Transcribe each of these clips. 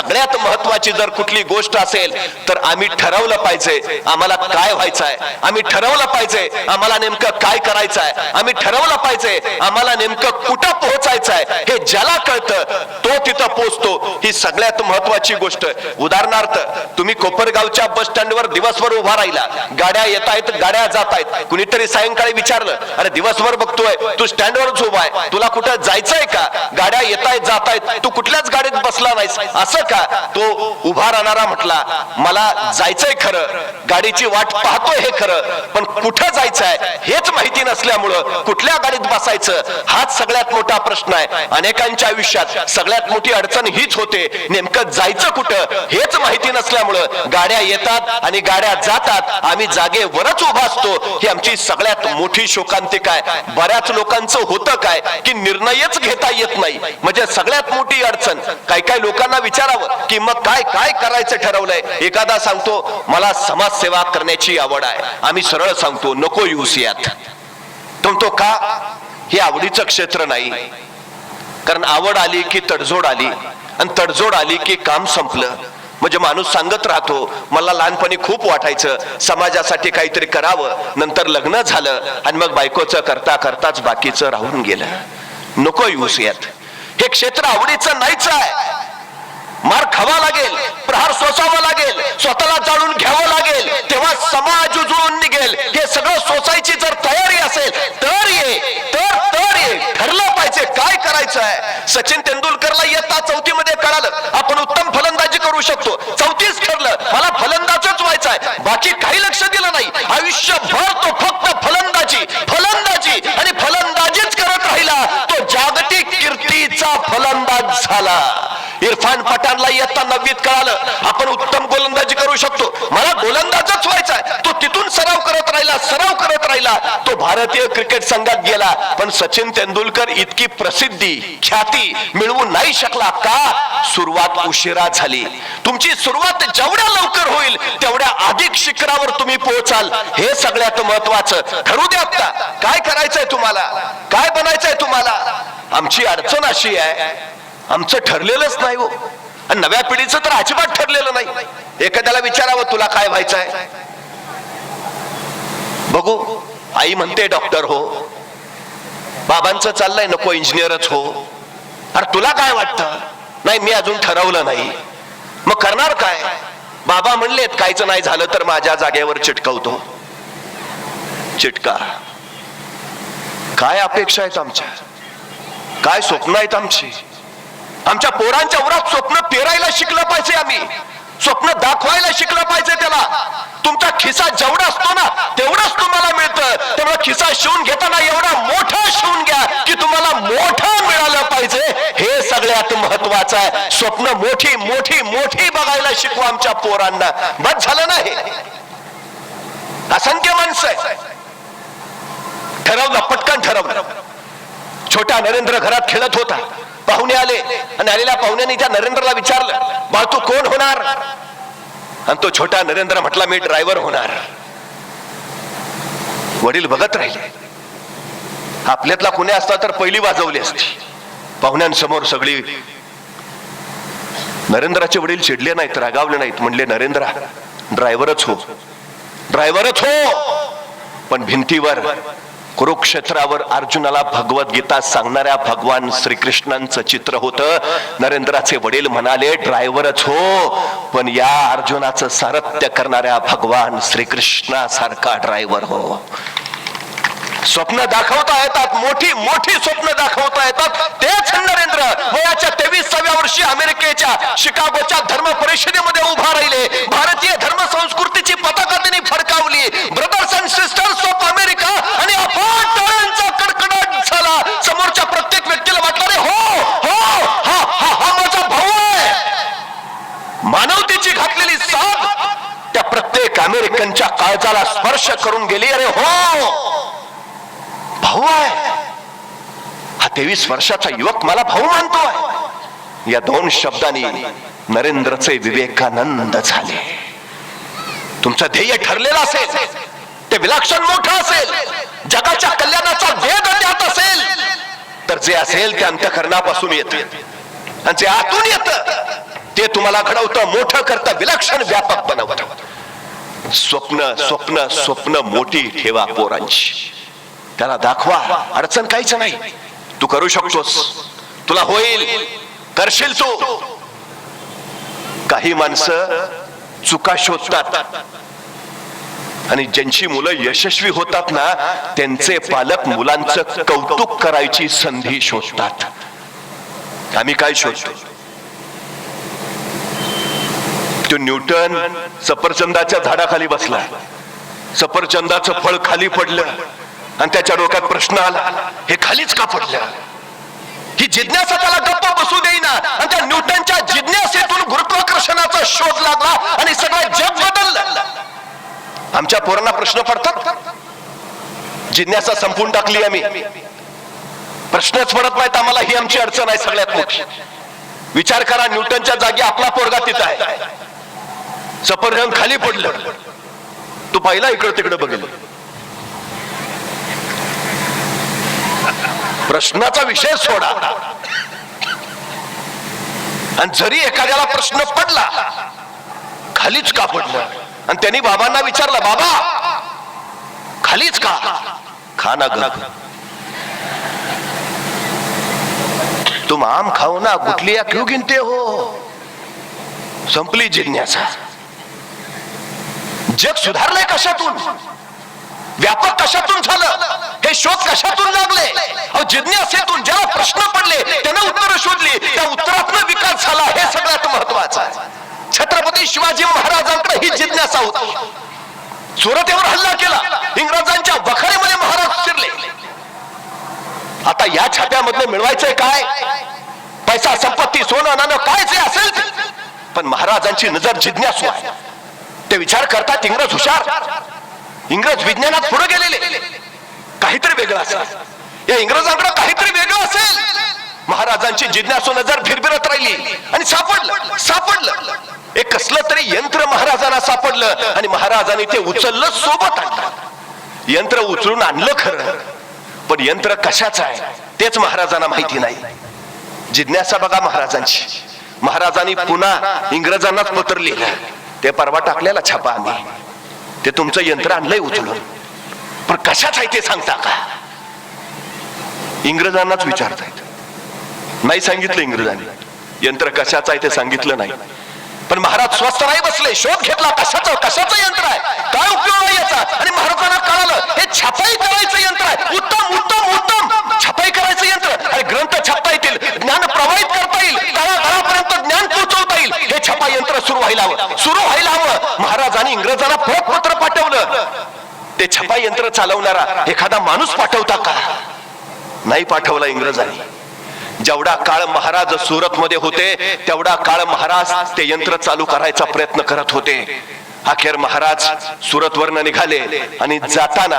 सगळ्यात महत्वाची जर कुठली गोष्ट असेल तर आम्ही ठरवलं पाहिजे आम्हाला काय व्हायचं आहे आम्ही ठरवलं पाहिजे आम्हाला नेमकं काय करायचं आहे आम्ही ठरवलं पाहिजे आम्हाला नेमकं कुठं पोहोचायचं आहे हे ज्याला कळतं तो तिथं पोहोचतो. ही सगळ्यात महत्वाची गोष्ट. उदाहरणार्थ तुम्ही कोपरगावच्या बस स्टँडवर दिवसभर उभा राहिला. गाड्या येत आहेत गाड्या जात आहेत कुणीतरी सायंकाळी विचारलं अरे दिवसभर बघतोय तू स्टँडवरच उभा आहे. तुला कुठं जायचंय का? गाड्या येत आहेत जात आहेत तू कुठल्याच गाडीत बसला नाहीस. असं का? तो उभा राहणारा म्हटला मला जायचंय खरं. गाडीची वाट पाहतोय हे खरं. पण कुठं जायचंय हेच माहिती नसल्यामुळं कुठल्या गाडीत बसायचं हाच सगळ्यात मोठा प्रश्न आहे. अनेकांच्या आयुष्यात सगळ्यात मोठी अडचण हीच होते. नेमकं जायचं कुठं हेच माहिती नसल्यामुळं गाड्या येतात आणि गाड्या जातात. आम्ही जागेवरच उभा असतो. ही आमची सगळ्यात मोठी शोकांतिका आहे. बऱ्याच लोकांचं होतं काय की निर्णयच घेता येत नाही. म्हणजे सगळ्यात मोठी अडचण काही काही लोकांना विचारावं की मग काय काय करायचं ठरवलंय? एखादा सांगतो मला समाजसेवा करण्याची आवड आहे. आम्ही सरळ सांगतो नको येऊस तुमतो तो का? हे आवडीचं क्षेत्र नाही. कारण आवड आली की तडजोड आली. आणि तडजोड आली की काम संपलं. म्हणजे माणूस सांगत राहतो मला लहानपणी खूप वाटायचं. समाजासाठी काहीतरी करावं. नंतर लग्न झालं आणि मग बायकोचं करता करताच बाकीचं राहून गेलं. नको यूस हे क्षेत्र आवडीचं नाहीच आहे. मार खावा लागेल प्रहार सोसावा लागेल स्वतःला जाळून घ्यावं लागेल तेव्हा समाज उजळून निघेल. हे सगळं सोसायची जर तयारी असेल तर ये तर तर ये. ठरलं पाहिजे काय करायचं आहे. सचिन तेंडुलकरला येता चौथी मध्ये कळालं आपण उत्तम फलंदाजी करू शकतो. चौथीच ठरलं मला फलंदाजच व्हायचं आहे. बाकी काही लक्ष दिलं नाही. आयुष्यभर तो फक्त फलंदाजी फलंदाजी आणि फलंदाजीच करत राहिला तो जागतिक कीर्तीचा फलंदाज झाला इरफान पठाणला इयत्ता कळालं आपण उत्तम गोलंदाजी करू शकतो. मला गोलंदाजच व्हायचा तो तिथून सराव करत राहिला सराव करत राहिला. तो भारतीय क्रिकेट संघात गेला. पण सचिन तेंडुलकर इतकी प्रसिद्धी ख्याती मिळवू नाही शकला का? सुरुवात उशिरा झाली. तुमची सुरुवात जेवढ्या लवकर होईल तेवढ्या अधिक शिखरावर तुम्ही पोहोचाल. हे सगळ्यात महत्वाचं ठरू द्या आता. काय करायचंय तुम्हाला? काय बनायचंय तुम्हाला? आमची अडचण अशी आहे. आमचं ठरलेलंच नाही हो. आणि नव्या पिढीचं तर अजिबात ठरलेलं नाही. एखाद्याला विचारावं तुला काय व्हायचं आहे बघू. आई म्हणते डॉक्टर हो. बाबांचं चाललंय नको इंजिनियरच हो. अरे तुला काय वाटतं? नाही मी अजून ठरवलं नाही. मग करणार काय? बाबा म्हणलेत कायच नाही झालं तर माझ्या जागेवर चिटकवतो. चिटका. काय अपेक्षा आहेत आमच्या? काय स्वप्न आहेत आमची? आमच्या पोरांच्या उरात स्वप्न पेरायला शिकलं पाहिजे आम्ही. स्वप्न दाखवायला शिकलं पाहिजे त्याला. तुमचा खिसा जेवढा असतो ना तेवढाच तुम्हाला मिळतं. तेव्हा खिसा शिवून घेताना एवढा मोठा शिवून घ्या की तुम्हाला मोठं मिळालं पाहिजे. हे सगळ्यात महत्वाचं आहे. स्वप्न मोठी मोठी मोठी बघायला शिकवा आमच्या पोरांना. बस झालं नाही असंख्य माणसं आहे ठरवलं पटकन ठरवलं. छोटा नरेंद्र घरात खेळत होता. पाहुणे आले आणि आलेल्या पाहुण्याने त्या नरेंद्रला विचारलं बाळ तू कोण होणार? आणि तो छोटा नरेंद्र म्हटला मी ड्रायव्हर होणार. वडील बघत राहिले. आपल्यातला कुणी असता तर पहिली वाजवली असती. पाहुण्यांसमोर सगळी नरेंद्राचे वडील चिडले नाहीत रागावले नाहीत. म्हणले नरेंद्रा ड्रायव्हरच हो. ड्रायव्हरच हो. पण भिंतीवर कुरुक्षेत्रावर अर्जुनाला भगवद्गीता सांगणाऱ्या भगवान श्रीकृष्णांचं चित्र होतं. नरेंद्राचे वडील म्हणाले ड्रायव्हरच हो पण या अर्जुनाचं सारथ्य करणाऱ्या भगवान श्रीकृष्णासारखा ड्रायव्हर हो. स्वप्न दाखवता येतात मोठी मोठी स्वप्न दाखवता येतात. तेच नरेंद्र वयाच्या तेवीसाव्या वर्षी अमेरिकेच्या शिकागोच्या धर्म परिषदेमध्ये उभा राहिले. भारतीय धर्म संस्कृतीची पताका त्यांनी फडकावली. Brothers and sisters of America आणि अफाट कडकडाट झाला. समोरच्या प्रत्येक व्यक्तीला वाटलं रे हो हो हा हा हा माझा भाऊ आहे. मानवतेची घातलेली साथ त्या प्रत्येक अमेरिकनच्या काळजाला स्पर्श करून गेली. अरे हो भाऊ आहे. हा तेवीस वर्षाचा युवक मला भाऊ मानतोय. या दोन शब्दांनी नरेंद्रचे विवेकानंद झाले. तुमचं ध्येय ठरलेलं असेल ते विलक्षण मोठं असेल जगाच्या कल्याणाचा वेद त्यात असेल. तर जे असेल ते अंतकरणापासून येत. आणि जे आतून येत ते तुम्हाला घडवतं मोठं करतं विलक्षण व्यापक बनवतं. स्वप्न स्वप्न स्वप्न मोठी ठेवा पोरांची. त्याला दाखवा. अडचण काहीच नाही. तू करू शकतोस. तुला होईल. करशील तू. काही माणसं चुका शोधतात. आणि ज्यांची मुलं यशस्वी होतात ना त्यांचे पालक मुलांचं कौतुक करायची संधी शोधतात. आम्ही काय शोधतो? तो न्यूटन सफरचंदाच्या झाडाखाली बसला. सफरचंदाचं फळ खाली पडलं. आणि त्याच्या डोक्यात प्रश्न आला. हे खालीच का पडल्या ही जिज्ञासा त्याला गप्प बसू देईना. आणि त्या न्यूटनच्या जिज्ञासेतून गुरुत्वाकर्षणाचा शोध लागला आणि सगळं जग बदललं. आमच्या पोरांना प्रश्न पडतात? जिज्ञासा संपून टाकली आम्ही. प्रश्नच पडत नाहीत आम्हाला ही आमची अडचण आहे सगळ्यात मोठी. विचार करा न्यूटनच्या जागी आपला पोरगा तिथं आहे. सफरजन खाली पडलं. तू पहिला इकडं तिकडं बघितलं. प्रश्नाचा विषय सोडा. आणि जरी एखाद्याला प्रश्न पडला खालीच का पडलं? आणि त्यांनी बाबांना विचारलं बाबा खालीच का? खा ना ग. तुम आम खाओ ना गुटलिया क्यों गिनते हो? संपली जिज्ञासा. जग सुधारलंय कशातून? व्यापक कशातून झालं? हे शोध कशातून लागले? अहो जिज्ञासेतून ज्याला प्रश्न पडले त्याने उत्तर शोधली. त्या उत्तरातून विकास झाला. हे सगळ्यात महत्वाचं आहे. छत्रपती शिवाजी महाराजांकडे ही जिज्ञासा होती. सुरतेवर हल्ला केला. इंग्रजांच्या वखारीमध्ये महाराज शिरले आता या छाप्यामधले मिळवायचंय काय? पैसा संपत्ती सोनं नाणं काय जे असेल पण महाराजांची नजर जिज्ञासू आहे. ते विचार करतात इंग्रज हुशार. इंग्रज विज्ञानात पुढे गेलेले. काहीतरी वेगळं असेल. या इंग्रजांकडे काहीतरी वेगळं असेल. महाराजांची जिज्ञासू नजर भिरभिरत राहिली आणि सापडलं सापडलं. एक कसलं तरी यंत्र महाराजांना सापडलं आणि महाराजांनी ते उचललं सोबत आणलं. यंत्र उचलून आणलं खरं. पण यंत्र कशाचं आहे तेच महाराजांना माहिती नाही. जिज्ञासा बघा महाराजांची. महाराजांनी पुन्हा इंग्रजांनाच पत्र लिहिलं ते परवा टाकलेला छापा आम्ही. ते तुमचं यंत्र आणलंय उचलून. पण कशाच आहे ते सांगता का? इंग्रजांनाच विचारतायत नाही सांगितलं इंग्रजांनी. यंत्र कशाचं आहे ते सांगितलं नाही. पण महाराज स्वस्त नाही बसले. शोध घेतला कशाचं? कशाचं यंत्र आहे? काय उपयोग आहे याचा? आणि महाराजांना कळालं हे छापाई करायचं यंत्र आहे. उत्तम उत्तम उत्तम. छपाई करायचं यंत्र. आणि ग्रंथ छापता येतील. ज्ञान प्रवाहित करता येईल तळागाळापर्यंत ज्ञान पोहोचवता येईल हे छपा यंत्र सुरू व्हायला हवं. सुरू व्हायला हवं. महाराजांनी इंग्रजांना परत पत्र पाठवलं. ते छपा यंत्र चालवणारा एखादा माणूस पाठवता का? नाही पाठवला इंग्रजांनी. जेवढा काळ महाराज सुरत मध्ये होते तेवढा काळ महाराज ते यंत्र चालू करायचा प्रयत्न करत होते. अखेर महाराज सुरत वरनं निघाले आणि जाताना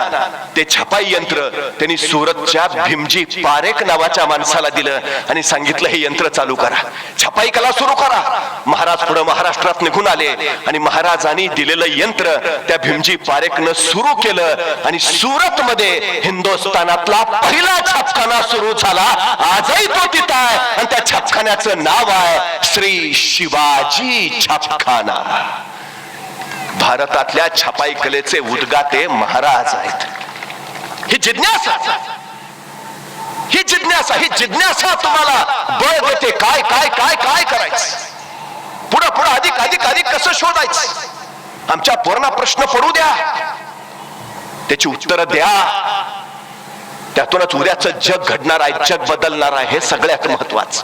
ते छपाई यंत्र त्यांनी सुरतच्या भीमजी पारेख नावाच्या माणसाला दिलं आणि सांगितलं हे यंत्र चालू करा. छपाई कला सुरू करा. महाराज पुढे महाराष्ट्रात निघून आले आणि महाराजांनी दिलेलं यंत्र त्या भीमजी पारेखनं सुरू केलं आणि सुरत मध्ये हिंदुस्थानातला पहिला छापखाना सुरू झाला. आजही तो तिथं आहे. आणि त्या छापखान्याचं नाव आहे श्री शिवाजी छापखाना. भारतातल्या छपाई कलेचे उद्गाते महाराज आहेत. ही जिज्ञासा. ही जिज्ञासा ही जिज्ञासा तुम्हाला बळ देते. काय काय काय काय करायचं? पुढं पुढं अधिक अधिक अधिक कसं शोधायचं? आमच्या पोरांना प्रश्न पडू द्या. त्याची उत्तरं द्या. त्यातूनच उद्याचं जग घडणार आहे जग बदलणार आहे हे सगळ्यात महत्वाचं.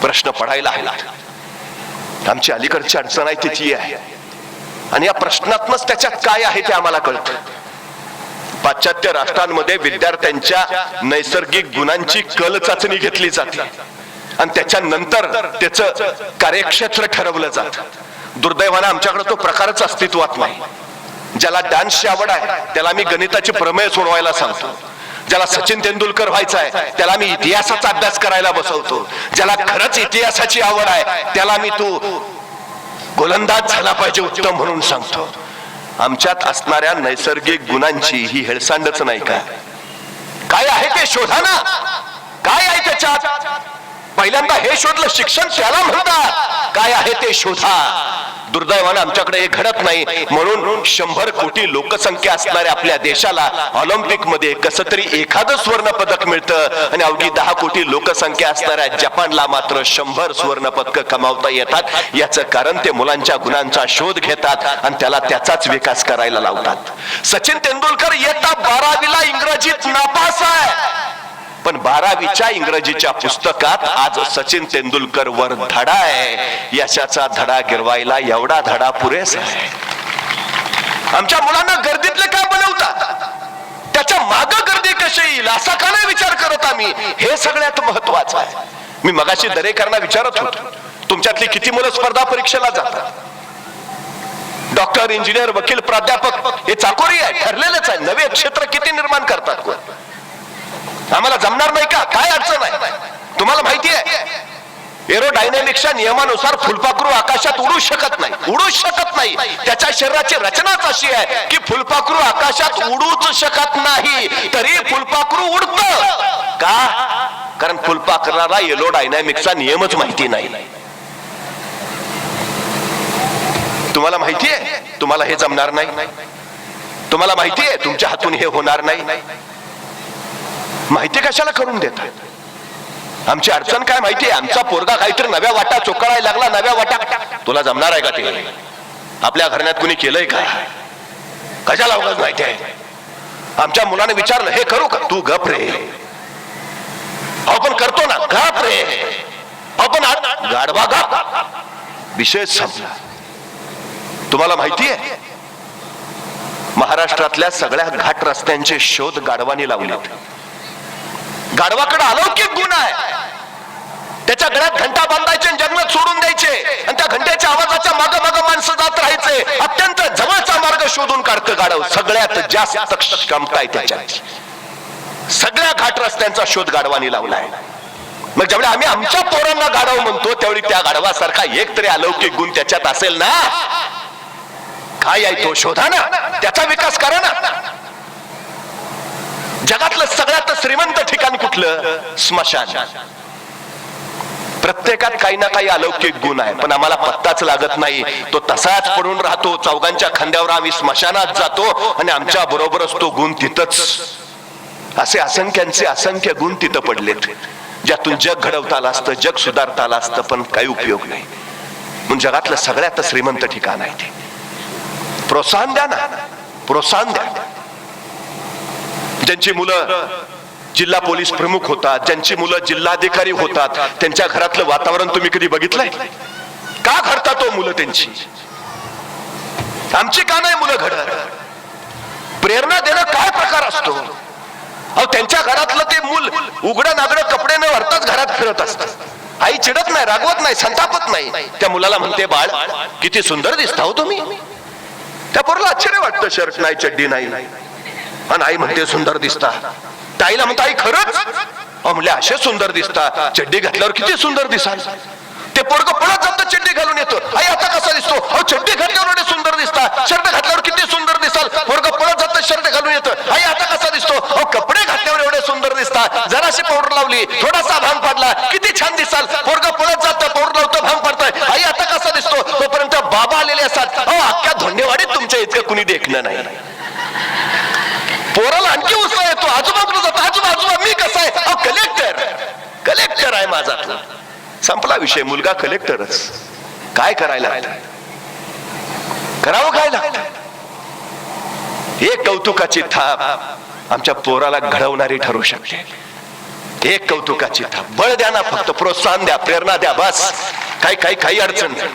प्रश्न पडायला हवेत आमची अलीकडची अडचण आहे तिची आहे. आणि या प्रश्नातनच त्याच्यात काय आहे ते आम्हाला कळतं. पाश्चात्य राष्ट्रांमध्ये विद्यार्थ्यांच्या नैसर्गिक गुणांची कल चाचणी घेतली जाते. आणि त्याच्यानंतर त्याचं कार्यक्षेत्र ठरवलं जात. दुर्दैवानं आमच्याकडे तो प्रकारच अस्तित्वात नाही. ज्याला डान्सची आवड आहे त्याला मी गणिताची प्रमेय सोडवायला सांगतो. ज्याला सचिन तेंडुलकर व्हायचा आहे त्याला मी इतिहासाचा अभ्यास करायला बसवतो. ज्याला खरंच इतिहासाची आवड आहे त्याला मी तू गोलंदाज झाला पाहिजे उत्तम म्हणून सांगतो. आमच्यात असणाऱ्या नैसर्गिक गुणांची ही हेळसांडच नाही का? काय आहे ते शोधा ना काय आहे त्याच्यात? पहिल्यांदा हे शोधलं शिक्षण त्याला म्हणतात. काय आहे ते शोधा? दुर्दैवानं आमच्याकडे हे घडत नाही. म्हणून शंभर कोटी लोकसंख्या असणाऱ्या आपल्या देशाला ऑलिम्पिकमध्ये कस तरी एखादं सुवर्ण पदक मिळतं आणि अवघी दहा कोटी लोकसंख्या असणाऱ्या जपानला मात्र शंभर सुवर्ण पदक कमावता येतात. याचं कारण ते मुलांच्या गुणांचा शोध घेतात आणि त्याला त्याचाच विकास करायला लावतात. सचिन तेंडुलकर येता बारावीला इंग्रजीत नापास आहे. पण बारावीच्या इंग्रजीच्या पुस्तकात आज सचिन तेंडुलकर वर धडा आहे. यशाचा धडा गिरवायला एवढा धडा पुरेसा आहे. आमच्या मुलांना गर्दीतले काय बनवतात त्याच्या माग गर्दी कशी येईल? असा का नाही विचार करत आम्ही? हे सगळ्यात महत्वाचं आहे. मी मगाशी दरेकरांना विचारत होतो. तुमच्यातली किती मुलं स्पर्धा परीक्षेला जातात? डॉक्टर इंजिनियर वकील प्राध्यापक हे चाकोरी आहे ठरलेलंच आहे. नवे क्षेत्र किती निर्माण करतात? कोण आम्हाला जमणार नाही का? काय अडचण आहे? तुम्हाला माहिती आहे एरोडायनेमिक्सच्या नियमानुसार फुलपाखरू आकाशात उडू शकत नाही. उडू शकत नाही. त्याच्या शरीराची रचनाच अशी आहे की फुलपाखरू आकाशात उडूच शकत नाही. तरी फुलपाखरू उडत. का? कारण फुलपाखराला एरोडायनॅमिक्सचा नियमच माहिती नाही. तुम्हाला माहिती आहे? तुम्हाला हे जमणार नाही? तुम्हाला माहिती आहे? तुमच्या हातून हे होणार नाही? माहिती कशाला करून देत आमची अडचण काय माहिती आहे? आमचा पोरगा काहीतरी नव्या वाटा चोकाळायला लागला नव्या वाटा. तुला जमणार आहे का ते? आपल्या घराण्यात कुणी केलंय का? कशाला उगाच माहिती आहे? आमच्या मुलाने विचारलं हे करू का? तू गप रे. आपण करतो ना. गप रे. आपण पण गाढवा गप. विषय संपला. तुम्हाला माहिती आहे? महाराष्ट्रातल्या सगळ्या घाट रस्त्यांचे शोध गाढवानी लावलेत. गाढवाकडे अलौकिक गुण आहे. त्याच्या गळ्यात घंटा बांधायचे आणि जंगलात सोडून द्यायचे. आणि त्या घंट्याच्या आवाजाच्या माग माग माणसं जात राहायचे. अत्यंत जवळचा मार्ग शोधून काढतं गाढव. सगळ्यात जास्त क्षमता आहे सगळ्या घाट रस्त्यांचा शोध गाढवानी लावलाय. मग ज्यावेळी आम्ही आमच्या पोरांना गाढव म्हणतो त्यावेळी त्या गाढवासारखा एक तरी अलौकिक गुण त्याच्यात असेल ना? काय आहे तो? शोधा ना. त्याचा विकास करा ना. जगातलं सगळ्यात श्रीमंत ठिकाण कुठलं? स्मशान. प्रत्येकात काही ना काही अलौकिक गुण आहे पण आम्हाला पत्ताच लागत नाही. तो तसाच पडून राहतो चौघांच्या खांद्यावर आम्ही स्मशानात जातो आणि आमच्या बरोबरच तो गुण तिथंच. असे असंख्यांचे असंख्य गुण तिथं पडलेत ज्यातून जग घडवता आलं असतं जग सुधारता आलं असतं पण काही उपयोग नाही. म्हणून जगातलं सगळ्यात श्रीमंत ठिकाण आहे ते. प्रोत्साहन द्या ना प्रोत्साहन द्या. ज्यांची मुलं जिल्हा पोलीस प्रमुख होतात ज्यांची मुलं जिल्हाधिकारी होतात त्यांच्या घरातलं वातावरण तुम्ही कधी बघितलंय? का घडतात तो मुलं त्यांची? आमची का नाही मुलं घडत? प्रेरणा देणं काय प्रकार असतो? अहो त्यांच्या घरातलं ते मूल उघडं नागडं कपडे न भरताच घरात फिरत असत. आई चिडत नाही रागवत नाही संतापत नाही. त्या मुलाला म्हणते बाळ किती सुंदर दिसता हो तुम्ही. त्या पोरला आश्चर्य वाटतं शर्ट नाही चड्डी नाही. आणि आई म्हणते सुंदर दिसता ताईला आईला म्हणता आई खरंच? म्हणले असे सुंदर दिसता चड्डी घातल्यावर किती सुंदर दिसाल. ते पोरग पळत जात चड्डी घालून येतो. आई आता कसा दिसतो? अहो चड्डी घातल्यावर एवढे सुंदर दिसता शर्ट घातल्यावर किती सुंदर दिसाल. पोरग पळत जात शर्ट घालून येतं. आई आता कसा दिसतो? अहो कपडे घातल्यावर एवढे सुंदर दिसता जराशी पावडर लावली थोडासा भांग पडला किती छान दिसाल. पोरग पळत जात पावडर लावतं भांग पडतंय. आई आता कसा दिसतो? तोपर्यंत बाबा आलेले असतात. अहो अख्ख्या धोंडेवाडीत तुमच्या इतकं कुणी देखणं नाही. आणखी उत्साह येतो. आजोबाकडे जातो. आजोबा आजोबा मी कसा आहे? अहो कलेक्टर कलेक्टर आहे माझा संपला विषय. मुलगा कलेक्टरच काय करायला? करावं काय लागतं एक कौतुकाची थाप आमच्या पोराला घडवणारी ठरू शकते. एक कौतुकाची थाप. बळ द्या ना फक्त. प्रोत्साहन द्या. प्रेरणा द्या. बस. काही काही काही अडचण नाही.